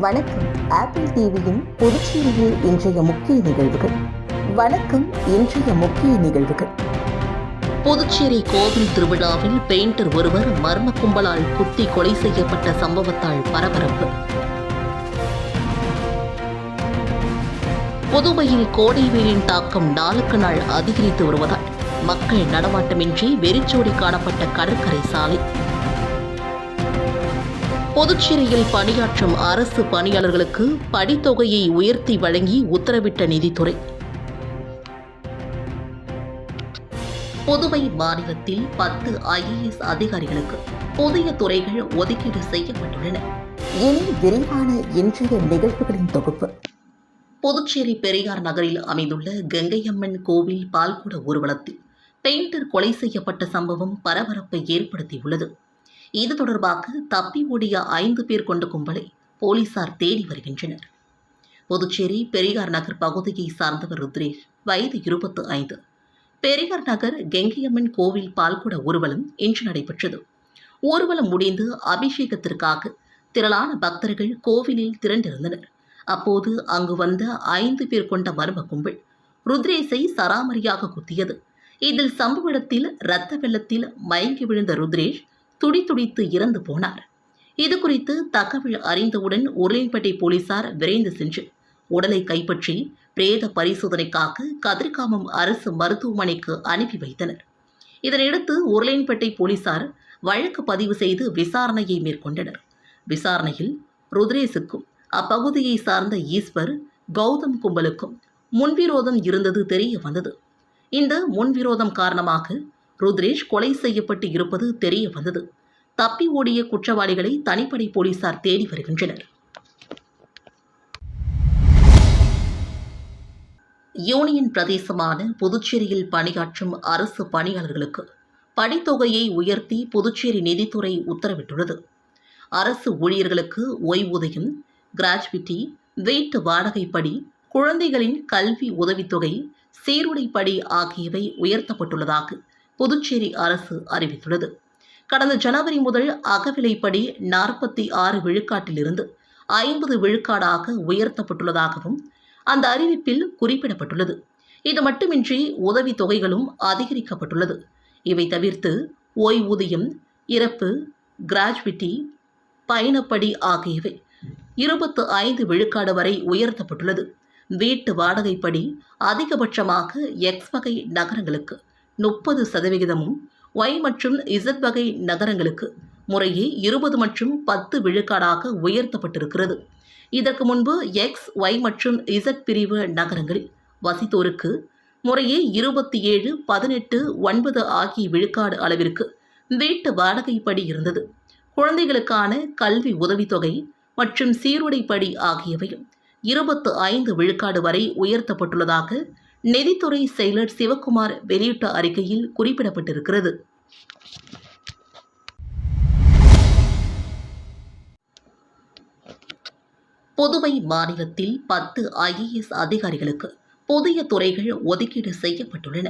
வணக்கம். ஆப்பிள் டிவியின் புதுச்சேரியில் இன்றைய முக்கிய நிகழ்வுகள். வணக்கம் இன்றைய முக்கிய நிகழ்வுகள். புதுச்சேரி கோவில் திருவிழாவில் பெயிண்டர் ஒருவர் மர்ம கும்பலால் குத்தி கொலை செய்யப்பட்ட சம்பவத்தால் பரபரப்பு. புதுவையில் கோடை வெயிலின் தாக்கம் நாளுக்கு நாள் அதிகரித்து வருவதால் மக்கள் நடமாட்டமின்றி வெறிச்சோடி காணப்பட்ட கடற்கரை சாலை. புதுச்சேரியில் பணியாற்றும் அரசு பணியாளர்களுக்கு படித்தொகையை உயர்த்தி வழங்கி உத்தரவிட்ட நிதித்துறை. புதுவை மாநிலத்தில் பத்து ஐஏஎஸ் அதிகாரிகளுக்கு புதிய துறைகள் ஒதுக்கீடு செய்யப்பட்டுள்ளன. இனி விரிவான இன்றைய நிகழ்வுகளின் தொகுப்பு. புதுச்சேரி பெரியார் நகரில் அமைந்துள்ள கங்கையம்மன் கோவில் பால்குட ஊர்வலத்தில் பெயிண்டர் கொலை செய்யப்பட்ட சம்பவம் பரபரப்பை ஏற்படுத்தியுள்ளது. இது தொடர்பாக தப்பி ஓடிய ஐந்து பேர் கொண்ட கும்பலை போலீசார் தேடி வருகின்றனர். புதுச்சேரி பெரியார் நகர் பகுதியை சார்ந்தவர் ருத்ரேஷ் வயது இருபத்து ஐந்து. பெரியார் நகர் கெங்கையம்மன் கோவில் பால்குட ஊர்வலம் இன்று நடைபெற்றது. ஊர்வலம் முடிந்து அபிஷேகத்திற்காக திரளான பக்தர்கள் கோவிலில் திரண்டிருந்தனர். அப்போது அங்கு வந்த ஐந்து பேர் கொண்ட மர்ம கும்பல் ருத்ரேஷை சராமரியாக குத்தியது. இதில் சம்பவ இடத்தில் இரத்த வெள்ளத்தில் மயங்கி விழுந்த ருத்ரேஷ் துடிதுடித்து இறந்து போனார். இது குறித்து தகவல் அறிந்தவுடன் உருளைப்பேட்டை போலீசார் விரைந்து சென்று உடலை கைப்பற்றி பிரேத பரிசோதனைக்காக கதிர்காமம் அரசு மருத்துவமனைக்கு அனுப்பி வைத்தனர். இதனையடுத்து உருளையன்பேட்டை போலீசார் வழக்கு பதிவு செய்து விசாரணையை மேற்கொண்டனர். விசாரணையில் ருத்ரேசுக்கும் அப்பகுதியை சார்ந்த ஈஸ்வர் கௌதம் கும்பலுக்கும் முன்விரோதம் இருந்தது தெரிய வந்தது. இந்த முன்விரோதம் காரணமாக ருத்ரேஷ் கொலை செய்யப்பட்டு இருப்பது தெரிய வந்தது. தப்பி ஓடிய குற்றவாளிகளை தனிப்படை போலீசார் தேடி வருகின்றனர். யூனியன் பிரதேசமான புதுச்சேரியில் பணியாற்றும் அரசு பணியாளர்களுக்கு படித்தொகையை உயர்த்தி புதுச்சேரி நிதித்துறை உத்தரவிட்டுள்ளது. அரசு ஊழியர்களுக்கு ஓய்வூதியம் கிராஜுவிட்டி வீட்டு வாடகைப்படி குழந்தைகளின் கல்வி உதவித்தொகை சீருடைப்படி ஆகியவை உயர்த்தப்பட்டுள்ளதாக புதுச்சேரி அரசு அறிவித்துள்ளது. கடந்த ஜனவரி முதல் அகவிலைப்படி நாற்பத்தி ஆறு விழுக்காட்டிலிருந்து ஐம்பது விழுக்காடாக உயர்த்தப்பட்டுள்ளதாகவும் அந்த அறிவிப்பில் குறிப்பிடப்பட்டுள்ளது. இது மட்டுமின்றி உதவித் தொகைகளும் அதிகரிக்கப்பட்டுள்ளது. இவை தவிர்த்து ஓய்வூதியம் இறப்பு கிராஜுவிட்டி பயணப்படி ஆகியவை இருபத்து ஐந்து விழுக்காடு வரை உயர்த்தப்பட்டுள்ளது. வீட்டு வாடகைப்படி அதிகபட்சமாக எக்ஸ் வகை நகரங்களுக்கு முப்பது சதவிகிதமும் ஒய் மற்றும் இசட் வகை நகரங்களுக்கு முறையே இருபது மற்றும் பத்து விழுக்காடாக உயர்த்தப்பட்டிருக்கிறது. இதற்கு முன்பு எக்ஸ் ஒய் மற்றும் இசட் பிரிவு நகரங்களில் வசித்தோருக்கு முறையே இருபத்தி ஏழு பதினெட்டு ஒன்பது ஆகிய விழுக்காடு அளவிற்கு வீட்டு வாடகைப்படி இருந்தது. குழந்தைகளுக்கான கல்வி உதவித்தொகை மற்றும் சீருடைப்படி ஆகியவையும் இருபத்து ஐந்து விழுக்காடு வரை உயர்த்தப்பட்டுள்ளதாக நிதித்துறை செயலர் சிவக்குமார் வெளியிட்ட அறிக்கையில் குறிப்பிடப்பட்டிருக்கிறது. புதுவை மாநிலத்தில் பத்து ஐஏஎஸ் அதிகாரிகளுக்கு புதிய துறைகள் ஒதுக்கீடு செய்யப்பட்டுள்ளன.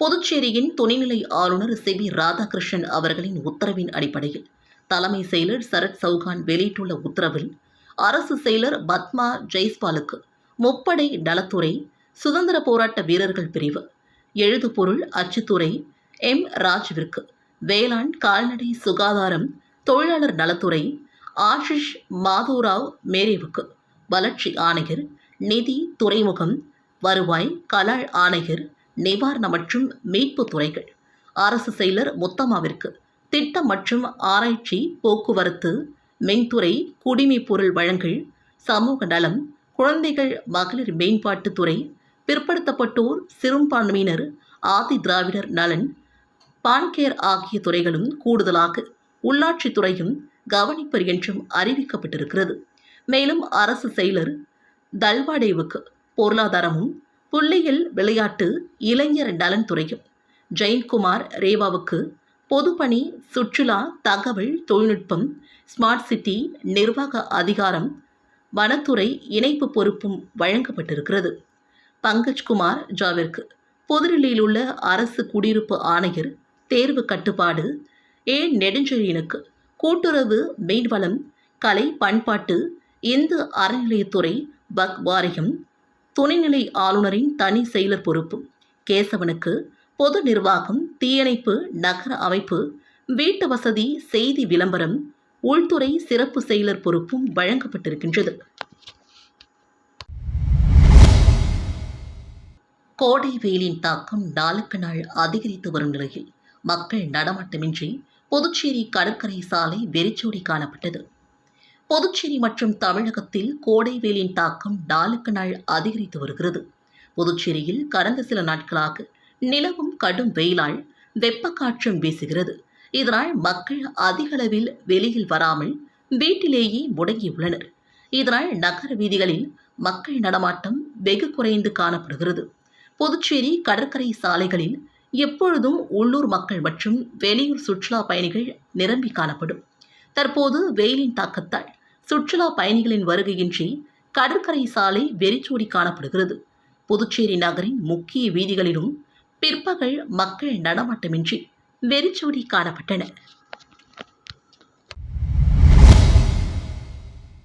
புதுச்சேரியின் துணைநிலை ஆளுநர் சி பி ராதாகிருஷ்ணன் அவர்களின் உத்தரவின் அடிப்படையில் தலைமை செயலர் சரத் சௌகான் வெளியிட்டுள்ள உத்தரவில் அரசு செயலர் பத்மா ஜெய்ஸ்பாலுக்கு முப்படை நலத்துறை சுதந்திர போராட்ட வீரர்கள் பிரிவு. எழுதுபொருள் அச்சுத்துறை எம். ராஜ்விற்கு. வேளாண் கால்நடை சுகாதாரம் தொழிலாளர் நலத்துறை ஆஷிஷ் மாதோராவ் மேரேவுக்கு. வளர்ச்சி ஆணையர் நிதி துறைமுகம் வருவாய் கலால் ஆணையர் நிவாரண மற்றும் மீட்பு துறைகள். அரசு செயலர் முத்தமாவிற்கு திட்டம் மற்றும் ஆராய்ச்சி போக்குவரத்து மின்துறை குடிமைப்பொருள் வழங்கல் சமூக நலம் குழந்தைகள் மகளிர் மேம்பாட்டுத்துறை பிற்படுத்தப்பட்டோர் சிறுபான்மையினர் ஆதி திராவிடர் நலன் பான்கேர் ஆகிய துறைகளும் கூடுதலாக உள்ளாட்சித்துறையும் கவனிப்பர் என்றும் அறிவிக்கப்பட்டிருக்கிறது. மேலும் அரசு செயலர் தல்வாடேவுக்கு பொருளாதாரமும் புள்ளியியல் விளையாட்டு இளைஞர் நலன் துறையும் ஜெயன்குமார் ரேவாவுக்கு பொதுப்பணி சுற்றுலா தகவல் தொழில்நுட்பம் ஸ்மார்ட் சிட்டி நிர்வாக அதிகாரம் வனத்துறை இணைப்பு பொறுப்பும் வழங்கப்பட்டிருக்கிறது. பங்கஜ்குமார் ஜாவிற்கு. புதுடில்லியில் உள்ள அரசு குடியிருப்பு ஆணையர் தேர்வு கட்டுப்பாடு ஏ. நெடுஞ்செழியனுக்கு. கூட்டுறவு மீன்வளம் கலை பண்பாட்டு இந்து அறநிலையத்துறை பக் வாரியம் துணைநிலை ஆளுநரின் தனி செயலர் பொறுப்பு. கேசவனுக்கு பொது நிர்வாகம் தீயணைப்பு நகர அமைப்பு வீட்டு வசதி செய்தி விளம்பரம் உள்துறை சிறப்பு செயலர் பொறுப்பும் வழங்கப்பட்டிருக்கின்றது. கோடை வெயிலின் தாக்கம் நாளுக்கு நாள் அதிகரித்து வரும் நிலையில் மக்கள் நடமாட்டமின்றி புதுச்சேரி கடற்கரை சாலை வெறிச்சோடி காணப்பட்டது. புதுச்சேரி மற்றும் தமிழகத்தில் கோடை வெயிலின் தாக்கம் நாளுக்கு நாள் அதிகரித்து வருகிறது. புதுச்சேரியில் கடந்த சில நாட்களாக நிலவும் கடும் வெயிலால் வெப்பக்காற்றும் வீசுகிறது. இதனால் மக்கள் அதிக அளவில் வெளியில் வராமல் வீட்டிலேயே முடங்கியுள்ளனர். இதனால் நகர வீதிகளில் மக்கள் நடமாட்டம் வெகு குறைந்து காணப்படுகிறது. புதுச்சேரி கடற்கரை சாலைகளில் எப்பொழுதும் உள்ளூர் மக்கள் மற்றும் வெளியூர் சுற்றுலா பயணிகள் நிரம்பி காணப்படும். தற்போது வெயிலின் தாக்கத்தால் சுற்றுலா பயணிகளின் வருகையின்றி கடற்கரை சாலை வெறிச்சோடி காணப்படுகிறது. புதுச்சேரி நகரின் முக்கிய வீதிகளிலும் பிற்பகல் மக்கள் நடமாட்டமின்றி வெறிச்சோடி காணப்பட்டன.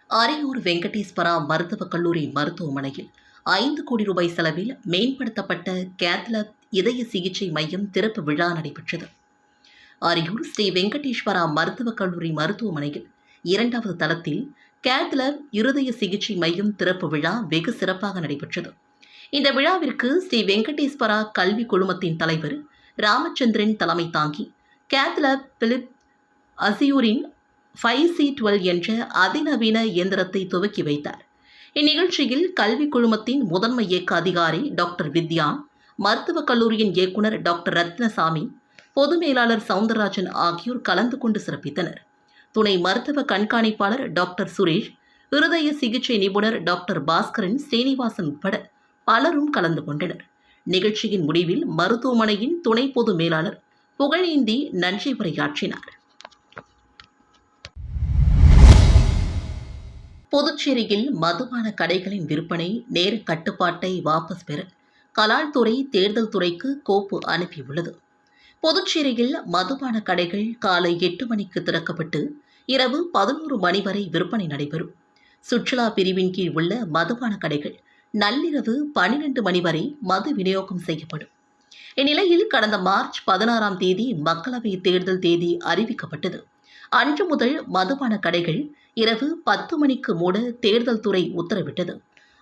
அரியூர் வெங்கடேஸ்வரா மருத்துவக் கல்லூரி மருத்துவமனையில் ஐந்து கோடி ரூபாய் செலவில் மேம்படுத்தப்பட்ட கேத்லப் இதய சிகிச்சை மையம் திறப்பு விழா நடைபெற்றது. அரியூர் ஸ்ரீ வெங்கடேஸ்வரா மருத்துவக் கல்லூரி மருத்துவமனையில் இரண்டாவது தளத்தில் கேத்லப் இருதய சிகிச்சை மையம் திறப்பு விழா வெகு சிறப்பாக நடைபெற்றது. இந்த விழாவிற்கு ஸ்ரீ வெங்கடேஸ்வரா கல்வி குழுமத்தின் தலைவர் ராமச்சந்திரன் தலைமை தாங்கி cath lab Philips Azurion five C twelve என்ற அதிநவீன இயந்திரத்தை துவக்கி வைத்தார். இந்நிகழ்ச்சியில் கல்வி குழுமத்தின் முதன்மை இயக்க அதிகாரி டாக்டர் வித்யா மருத்துவக் கல்லூரியின் இயக்குனர் டாக்டர் ரத்னசாமி பொது மேலாளர் சவுந்தரராஜன் ஆகியோர் கலந்து கொண்டு சிறப்பித்தனர். துணை மருத்துவ கண்காணிப்பாளர் டாக்டர் சுரேஷ் இருதய சிகிச்சை நிபுணர் டாக்டர் பாஸ்கரன் ஸ்ரீனிவாசன் உட்பட பலரும் கலந்து கொண்டனர். நிகழ்ச்சியின் முடிவில் மருத்துவமனையின் துணை பொது மேலாளர் புகழேந்தி நன்றி உரையாற்றினார். புதுச்சேரியில் மதுபான கடைகளின் விற்பனை நேர கட்டுப்பாட்டை வாபஸ் பெற கலால்துறை தேர்தல் துறைக்கு கோப்பு அனுப்பியுள்ளது. புதுச்சேரியில் மதுபான கடைகள் காலை எட்டு மணிக்கு திறக்கப்பட்டு இரவு பதினோரு மணி வரை விற்பனை நடைபெறும். சுற்றுலா பிரிவின் கீழ் உள்ள மதுபான கடைகள் நள்ளிரவு பனிரெண்டு மணி வரை மது விநியோகம் செய்யப்படும். இந்நிலையில் கடந்த மார்ச் பதினாறாம் தேதி மக்களவை தேர்தல் தேதி அறிவிக்கப்பட்டது. அன்று முதல் மதுபான கடைகள் இரவு பத்து மணிக்கு மூட தேர்தல் துறை உத்தரவிட்டது.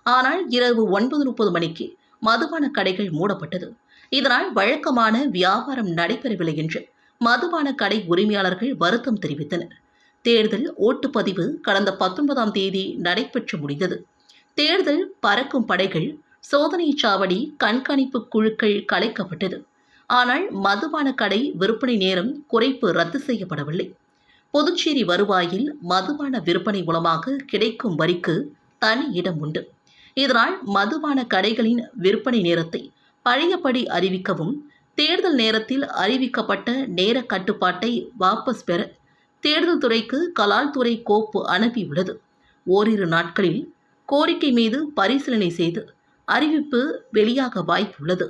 ஆனால் இரவு ஒன்பது முப்பது மணிக்கு மதுபான கடைகள் மூடப்பட்டது. இதனால் வழக்கமான வியாபாரம் நடைபெறவில்லை என்று மதுபான கடை உரிமையாளர்கள் வருத்தம் தெரிவித்தனர். தேர்தல் ஓட்டுப்பதிவு கடந்த பத்தொன்பதாம் தேதி நடைபெற்று முடிந்தது. தேர்தல் பறக்கும் படைகள் சோதனை சாவடி கண்காணிப்பு குழுக்கள் கலைக்கப்பட்டது. ஆனால் மதுபான கடை விற்பனை நேரம் குறைப்பு ரத்து செய்யப்படவில்லை. புதுச்சேரி வருவாயில் மதுபான விற்பனை மூலமாக கிடைக்கும் வரிக்கு தனி இடம் உண்டு. இதனால் மதுபான கடைகளின் விற்பனை நேரத்தை பழையபடி அறிவிக்கவும் தேர்தல் நேரத்தில் அறிவிக்கப்பட்ட நேர கட்டுப்பாட்டை வாபஸ் பெற தேர்தல் துறைக்கு கலால் துறை கோப்பு அனுப்பியுள்ளது. ஓரிரு நாட்களில் கோரிக்கை மீது பரிசீலனை செய்து அறிவிப்பு வெளியாக வாய்ப்புள்ளது.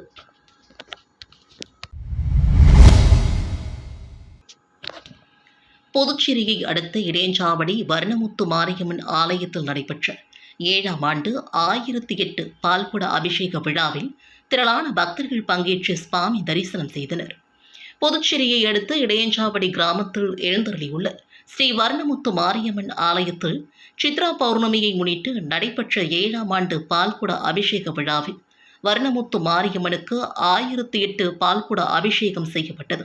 புதுச்சேரியை அடுத்த இடையஞ்சாவடி வர்ணமுத்து மாரியம்மன் ஆலயத்தில் நடைபெற்ற ஏழாம் ஆண்டு ஆயிரத்தி எட்டு பால்குட அபிஷேக விழாவில் திரளான பக்தர்கள் பங்கேற்று சுவாமி தரிசனம் செய்தனர். புதுச்சேரியை அடுத்து இடையஞ்சாவடி கிராமத்தில் எழுந்தருளியுள்ள ஸ்ரீ வர்ணமுத்து மாரியம்மன் ஆலயத்தில் சித்ரா பௌர்ணமியை முன்னிட்டு நடைபெற்ற ஏழாம் ஆண்டு பால்குட அபிஷேக விழாவில் வர்ணமுத்து மாரியம்மனுக்கு ஆயிரத்தி எட்டு பால்குட அபிஷேகம் செய்யப்பட்டது.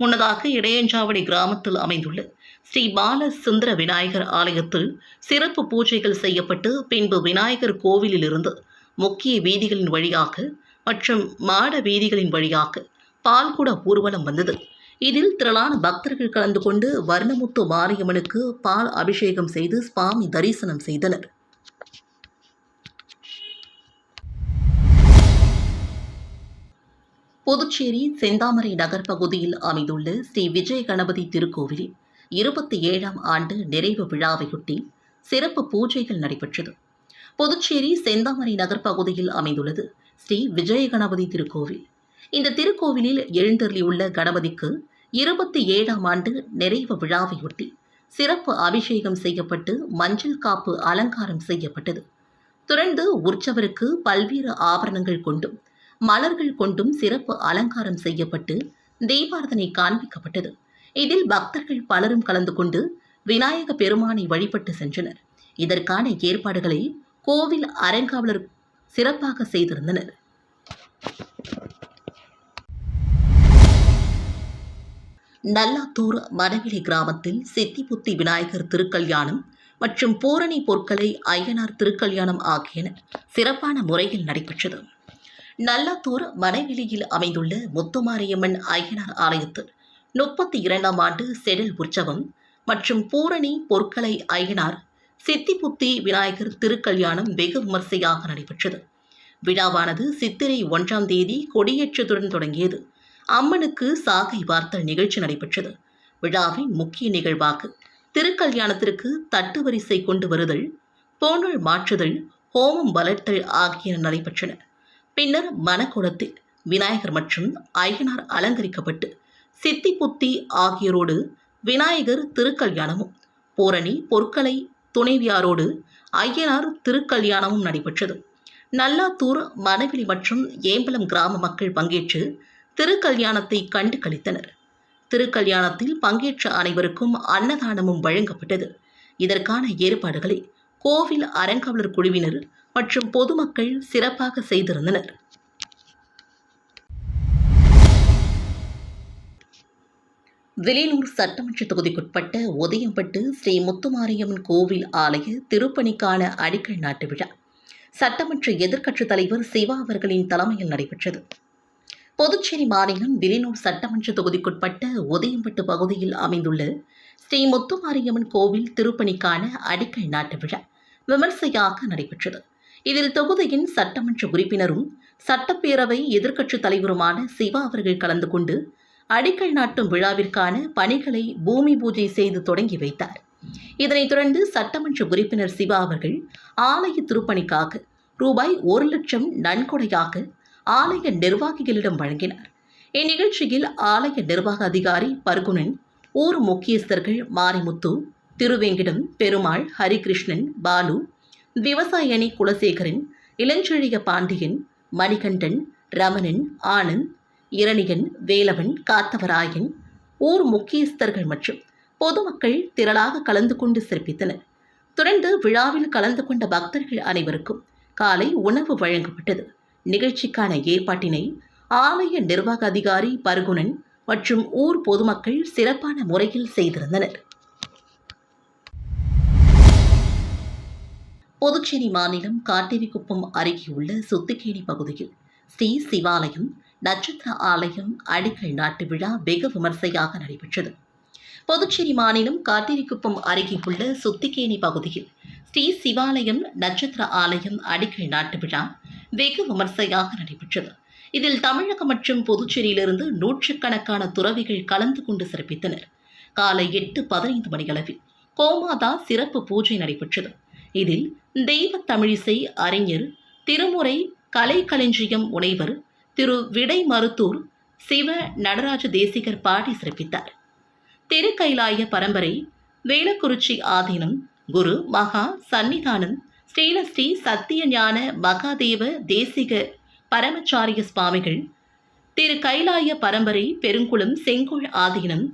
முன்னதாக இடையஞ்சாவடி கிராமத்தில் அமைந்துள்ள ஸ்ரீ பால சுந்தர விநாயகர் ஆலயத்தில் சிறப்பு பூஜைகள் செய்யப்பட்டு பின்பு விநாயகர் கோவிலிலிருந்து முக்கிய வீதிகளின் வழியாக மற்றும் மாட வீதிகளின் வழியாக பால்குட ஊர்வலம் வந்தது. இதில் திரளான பக்தர்கள் கலந்து கொண்டு வர்ணமுத்து மாரியம்மனுக்கு பால் அபிஷேகம் செய்து சுவாமி தரிசனம் செய்தனர். புதுச்சேரி செந்தாமரை நகர் பகுதியில் அமைந்துள்ள ஸ்ரீ விஜய கணபதி திருக்கோவிலில் இருபத்தி ஏழாம் ஆண்டு நிறைவு விழாவையொட்டி சிறப்பு பூஜைகள் நடைபெற்றது. புதுச்சேரி செந்தாமரை நகர் பகுதியில் அமைந்துள்ளது ஸ்ரீ விஜய கணபதி திருக்கோவில். இந்த திருக்கோவிலில் எழுந்தருளியுள்ள கணபதிக்கு இருபத்தி ஏழாம் ஆண்டு நிறைவு விழாவையொட்டி சிறப்பு அபிஷேகம் செய்யப்பட்டு மஞ்சள் காப்பு அலங்காரம் செய்யப்பட்டது. தொடர்ந்து உற்சவருக்கு பல்வேறு ஆபரணங்கள் கொண்டும் மலர்கள் கொண்டும் சிறப்பு அலங்காரம் செய்யப்பட்டு தீபாரதனை காண்பிக்கப்பட்டது. இதில் பக்தர்கள் பலரும் கலந்து கொண்டு விநாயக பெருமானை வழிபட்டு சென்றனர். இதற்கான ஏற்பாடுகளை கோவில் அறங்காவலர் சிறப்பாக செய்திருந்தனர். நல்லாத்தூர் மணவெளி கிராமத்தில் சித்திபுத்தி விநாயகர் திருக்கல்யாணம் மற்றும் பூரணி பொற்களை ஐயனார் திருக்கல்யாணம் ஆகியன சிறப்பான முறையில் நடைபெற்றது. நல்லாத்தூர் மனைவெளியில் அமைந்துள்ள முத்துமாரியம்மன் ஐயனார் ஆலயத்தில் முப்பத்தி இரண்டாம் ஆண்டு செடில் உற்சவம் மற்றும் பூரணி பொற்களை ஐயனார் சித்திபுத்தி விநாயகர் திருக்கல்யாணம் வெகு விமர்சையாக நடைபெற்றது. விழாவானது சித்திரை ஒன்றாம் தேதி கொடியேற்றத்துடன் தொடங்கியது. அம்மனுக்கு சாகை வார்த்தல் நிகழ்ச்சி நடைபெற்றது. விழாவின் முக்கிய நிகழ்வாக திருக்கல்யாணத்திற்கு தட்டு வரிசை கொண்டு வருதல் போனல் மாற்றுதல் ஹோமம் வளர்த்தல் ஆகியன நடைபெற்றன. பின்னர் மணக்குளத்தில் விநாயகர் மற்றும் ஐயனார் அலங்கரிக்கப்பட்டு சித்தி புத்தி ஆகியோரோடு விநாயகர் திருக்கல்யாணமும் பூரணி பொற்களை துணைவியாரோடு ஐயனார் திருக்கல்யாணமும் நடைபெற்றது. நல்லாத்தூர் மணவெளி மற்றும் ஏம்பலம் கிராம மக்கள் பங்கேற்று திருக்கல்யாணத்தை கண்டு கழித்தனர் திருக்கல்யாணத்தில் பங்கேற்ற அனைவருக்கும் அன்னதானமும் வழங்கப்பட்டது. இதற்கான ஏற்பாடுகளை கோவில் அறங்காவலர் குழுவினர் மற்றும் பொதுமக்கள் சிறப்பாக செய்திருந்தனர். வில்லியனூர் சட்டமன்ற தொகுதிக்குட்பட்ட உதயம்பட்டு ஸ்ரீ முத்துமாரியம்மன் கோவில் ஆலய திருப்பணிக்கான அடிக்கல் நாட்டு விழா. சட்டமன்ற எதிர்க்கட்சித் தலைவர் சிவா அவர்களின் தலைமையில் நடைபெற்றது. புதுச்சேரி மாநிலம் வில்லியனூர் சட்டமன்ற தொகுதிக்குட்பட்ட உதயம்பட்டு பகுதியில் அமைந்துள்ள ஸ்ரீ முத்துமாரியம்மன் கோவில் திருப்பணிக்கான அடிக்கல் நாட்டு விழா விமர்சையாக நடைபெற்றது. இதில் தொகுதியின் சட்டமன்ற உறுப்பினரும் சட்டப்பேரவை எதிர்க்கட்சித் தலைவருமான சிவா அவர்கள் கலந்து கொண்டு அடிக்கல் நாட்டும் விழாவிற்கான பணிகளை பூமி பூஜை செய்து தொடங்கி வைத்தார். இதனைத் தொடர்ந்து சட்டமன்ற உறுப்பினர் சிவா அவர்கள் ஆலய திருப்பணிக்காக ரூபாய் ஒரு லட்சம் நன்கொடையாக ஆலய நிர்வாகிகளிடம் வழங்கினார். இந்நிகழ்ச்சியில் ஆலய நிர்வாக அதிகாரி பர்குணன் ஊர் முக்கியஸ்தர்கள் மாரிமுத்து திருவேங்கிடம் பெருமாள் ஹரிகிருஷ்ணன் பாலு விவசாய அணி குலசேகரன் இளஞ்செழிய பாண்டியன் மணிகண்டன் ரமணன் ஆனந்த் இரணிகன் வேலவன் காத்தவராயன் ஊர் முக்கியஸ்தர்கள் மற்றும் பொதுமக்கள் திரளாக கலந்து கொண்டு சிறப்பித்தனர். தொடர்ந்து விழாவில் கலந்து கொண்ட பக்தர்கள் அனைவருக்கும் காலை உணவு வழங்கப்பட்டது. நிகழ்ச்சிக்கான ஏற்பாட்டினை ஆலய நிர்வாக அதிகாரி பர்குணன் மற்றும் ஊர் பொதுமக்கள் சிறப்பான முறையில் செய்திருந்தனர். புதுச்சேரி மாநிலம் காட்டேரிக்குப்பம் அருகே உள்ள சுத்திகேணி பகுதியில் ஸ்ரீ சிவாலயம் நட்சத்திர ஆலயம் அடிக்கல் நாட்டு விழா வெகு விமர்சையாக நடைபெற்றது. புதுச்சேரி மாநிலம் காட்டேரிக்குப்பம் அருகே உள்ள சுத்திகேணி பகுதியில் ஸ்ரீ சிவாலயம் நட்சத்திர ஆலயம் அடிக்கல் நாட்டு விழா வெகு விமர்சையாக நடைபெற்றது. இதில் தமிழகம் மற்றும் புதுச்சேரியிலிருந்து நூற்றுக்கணக்கான துறவிகள் கலந்து கொண்டு சிறப்பித்தனர். காலை எட்டு பதினைந்து மணியளவில் கோமாதா சிறப்பு பூஜை நடைபெற்றது. இதில் தெய்வ தமிழிசை அறிஞர் திருமுறை கலைக்களஞ்சியம் முனைவர் திரு விடை மருத்தூர் சிவ நடராஜ தேசிகர் பாடி சிறப்பித்தார். திருக்கைலாய பரம்பரை வேளக்குறிச்சி ஆதீனம் குரு மகா சன்னிதானம் ஸ்ரீலஸ்ரீ சத்திய ஞான மகாதேவ தேசிக பரமச்சாரிய சுவாமிகள் திரு கைலாய பரம்பரை பெருங்குளம் செங்குள் ஆதீனம்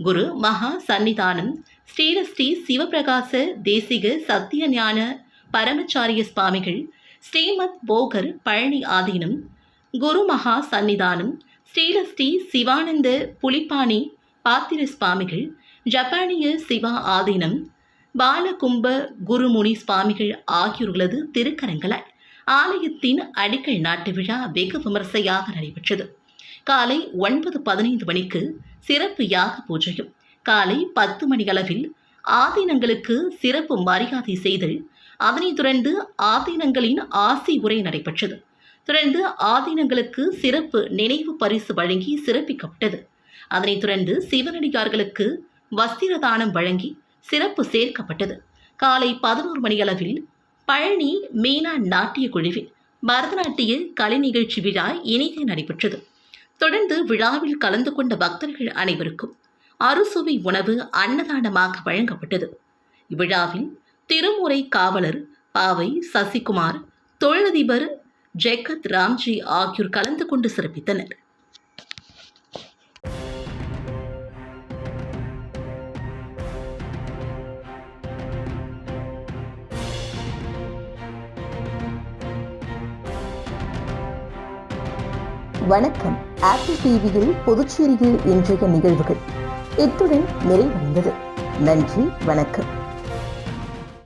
குரு மகா சன்னிதானம் ஸ்ரீலஸ்ரீ சிவபிரகாச தேசிக சத்திய ஞான பரமச்சாரிய சுவாமிகள் ஸ்ரீமத் போகர் பழனி ஆதீனம் குரு மகா சன்னிதானம் ஸ்ரீலஸ்ரீ சிவானந்த புலிப்பாணி பாத்திர சுவாமிகள் ஜப்பானிய சிவா ஆதீனம் பாலகும்ப குருமுனி சுவாமிகள் ஆகியோர்களது திருக்கரங்களால் ஆலயத்தின் அடிக்கல் நாட்டு விழா வெகு விமர்சையாக நடைபெற்றது. காலை ஒன்பது பதினைந்து மணிக்கு சிறப்பு யாக பூஜையும் காலை பத்து மணியளவில் ஆதீனங்களுக்கு சிறப்பு மரியாதை செய்தல் அதனைத் தொடர்ந்து ஆதீனங்களின் ஆசி உரை நடைபெற்றது. தொடர்ந்து ஆதீனங்களுக்கு சிறப்பு நினைவு பரிசு வழங்கி சிறப்பிக்கப்பட்டது. அதனைத் தொடர்ந்து சிவனடியார்களுக்கு வஸ்திர தானம் வழங்கி சிறப்பு சேர்க்கப்பட்டது. காலை பதினோரு மணியளவில் பழனி மீனா நாட்டிய குழுவில் பரதநாட்டிய கலை நிகழ்ச்சி விழா இணைந்து நடைபெற்றது. தொடர்ந்து விழாவில் கலந்து கொண்ட பக்தர்கள் அனைவருக்கும் அறுசுவை உணவு அன்னதானமாக வழங்கப்பட்டது. இவ்விழாவில் திருமுறை காவலர் பாவை சசிகுமார் தொழிலதிபர் ஜெகத் ராம்ஜி ஆகியோர் கலந்து கொண்டு சிறப்பித்தனர். வணக்கம். ஆப்பிள் டிவியில் புதுச்சேரியில் இன்றைய நிகழ்வுகள். இத்துடன் நிறைவடைந்தது. நன்றி வணக்கம்.